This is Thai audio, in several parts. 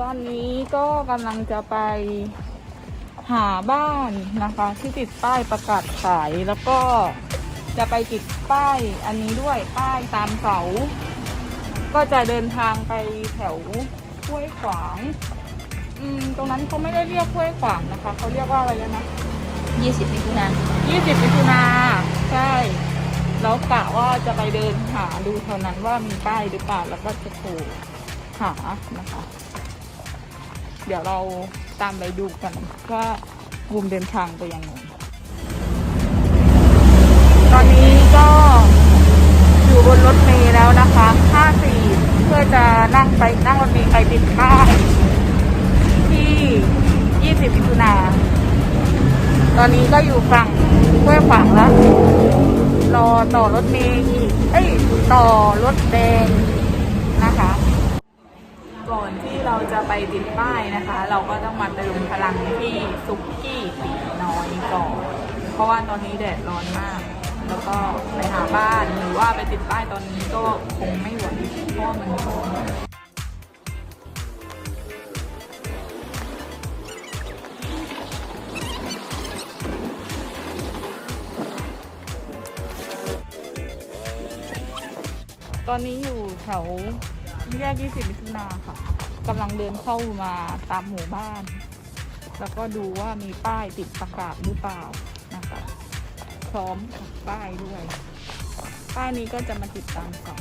ตอนนี้ก็กำลังจะไปหาบ้านนะคะ ที่ติดป้ายประกาศขายแล้วก็จะไปติดป้ายอันนี้ด้วยป้ายตามเสา ก็จะเดินทางไปแถวห้วยขวาง อืม ตรงนั้นเขาไม่ได้เรียกห้วยขวางนะคะ เขาเรียกว่าอะไรแล้วนะยี่สิบมิถุนายนยี่สิบมิถุนาใช่ แล้วกะว่าจะไปเดินหาดูเท่านั้นว่ามีป้ายหรือเปล่าแล้วก็จะโทรหานะคะ เดี๋ยวเราตามไปดูกันว่าบูมเดินทางไปยังไงตอนนี้ก็อยู่บนรถเมล์แล้วนะคะ 54 เพื่อจะนั่งไปนั่งรถเมล์ไปติดป้ายที่ 20มิถุนาตอนนี้ก็อยู่ฝั่งห้วยขวางแล้ว รอต่อรถเมล์อีก เอ้ย ต่อรถแดงนะคะ ก่อนที่ เราจะไปติดป้ายนะคะ เราก็ต้องมาเติมพลังที่ซุกกี้ตีน้อยก่อน เพราะว่าตอนนี้แดดร้อนมาก แล้วก็ไปหาบ้านหรือว่าไปติดป้ายตอนนี้ก็คงไม่ไหวเพราะมันร้อนตอนนี้อยู่แถวแยก 20มิถุนาค่ะ กำลังเดินเข้ามาตามหมู่บ้าน แล้วก็ดูว่ามีป้ายติดประกาศหรือเปล่านะคะพร้อมกับป้ายด้วย ป้ายนี้ก็จะมาติดตามเสา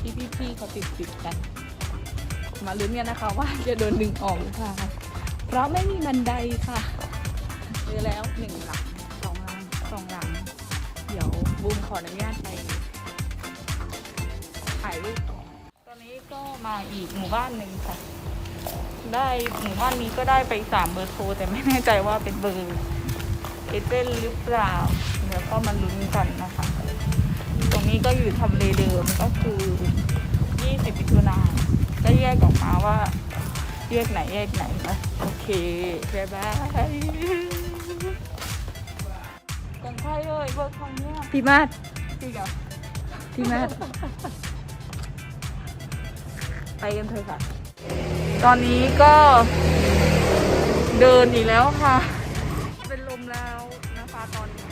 ที่พี่ๆเขาติดติดกัน มาลุ้นกันนะคะว่าจะโดนดึงออกหรือเปล่าเพราะไม่มีบันไดค่ะเจอแล้วหนึ่งหลังสองหลังสองหลัง เดี๋ยวบูมขออนุญาตไปถ่ายรูปก่อ มาอีกหมู่บ้านหนึ่งค่ะ ได้หมู่บ้านนี้ก็ได้ไปสามเบอร์โทรแต่ไม่แน่ใจว่าเป็นเบอร์เอเจนต์หรือเปล่าเดี๋ยวก็มาลุ้นกันนะคะ ตรงนี้ก็อยู่ทำเลเดิมก็คือ 20มิถุนาก็แยกออกมาว่าแยกไหนแยกไหนนะโอเคบ๊ายบายของใครเอ่ยเบอร์ของเนี้ยพี่มาดจริงเหรอพี่มาด ไปกันเถอะค่ะ ตอนนี้ก็เดินอีกแล้วค่ะ เป็นลมแล้วนะคะตอนนี้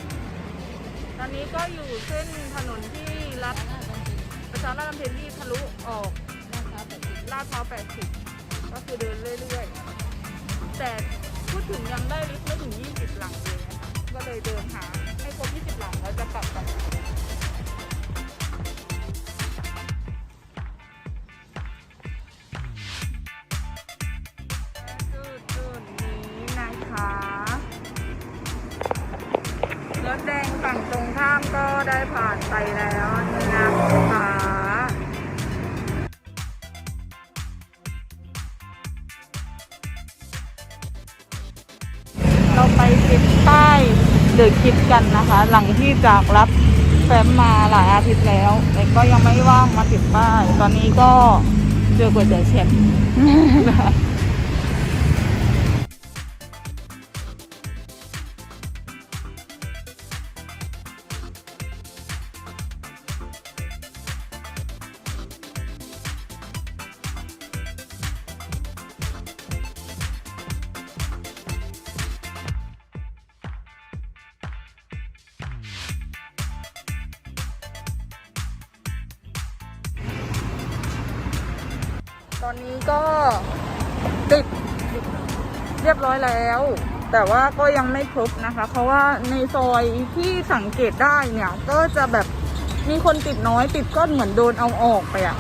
ตอนนี้ก็อยู่เส้นถนนที่รัดประชาราชดำเนินที่ทะลุออกลาดพร้าว80 ก็คือเดินเรื่อยๆ แต่พูดถึงยังได้ลิฟต์ไม่ถึง 20 หลังเลยนะคะก็เลยเดินหาให้ครบ 20 หลังแล้วจะกลับกัน ฝั่งตรงข้ามก็ได้ผ่านไปแล้วนะคะเราไปติดป้ายเดอะคิดกันนะคะ หลังที่จากรับแฟ้มมาหลายอาทิตย์แล้ว แต่ก็ยังไม่ว่างมาติดป้าย ตอนนี้ก็เจอก๋วยเตี๋ยวเชฟ ตอนนี้ก็ติดเรียบร้อยแล้ว แต่ว่าก็ยังไม่ครบนะคะ เพราะว่าในซอยที่สังเกตได้เนี่ย ก็จะแบบมีคนติดน้อยติดก็เหมือนโดนเอาออกไปอะ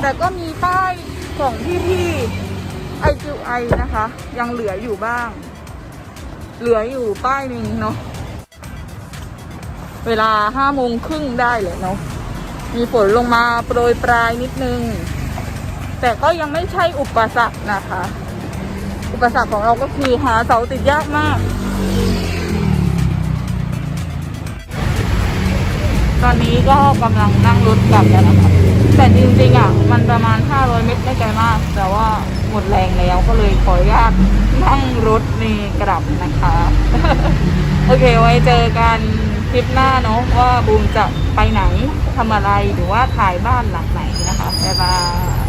แต่ก็มีป้ายของพี่พี่ไอจิวไอนะคะ ยังเหลืออยู่บ้าง เหลืออยู่ป้ายหนึ่งเนาะเวลาห้าโมงครึ่งได้เลยเนาะมีฝนลงมาโปรยปลายนิดนึง แต่ก็ยังไม่ใช่อุปสรรคนะคะ อุปสรรคของเราก็คือหาเสาติดยากมาก ตอนนี้ก็กำลังนั่งรถกลับแล้วนะคะแต่จริงๆอะ มันประมาณ 500 เมตรไม่ไกลมาก แต่ว่าหมดแรงแล้วก็เลยขออนุญาตนั่งรถเมล์กลับนะคะ โอเคไว้เจอกันคลิปหน้าเนาะว่าบูมจะไปไหนทำอะไรหรือว่าถ่ายบ้านหลังไหนนะคะบ๊ายบาย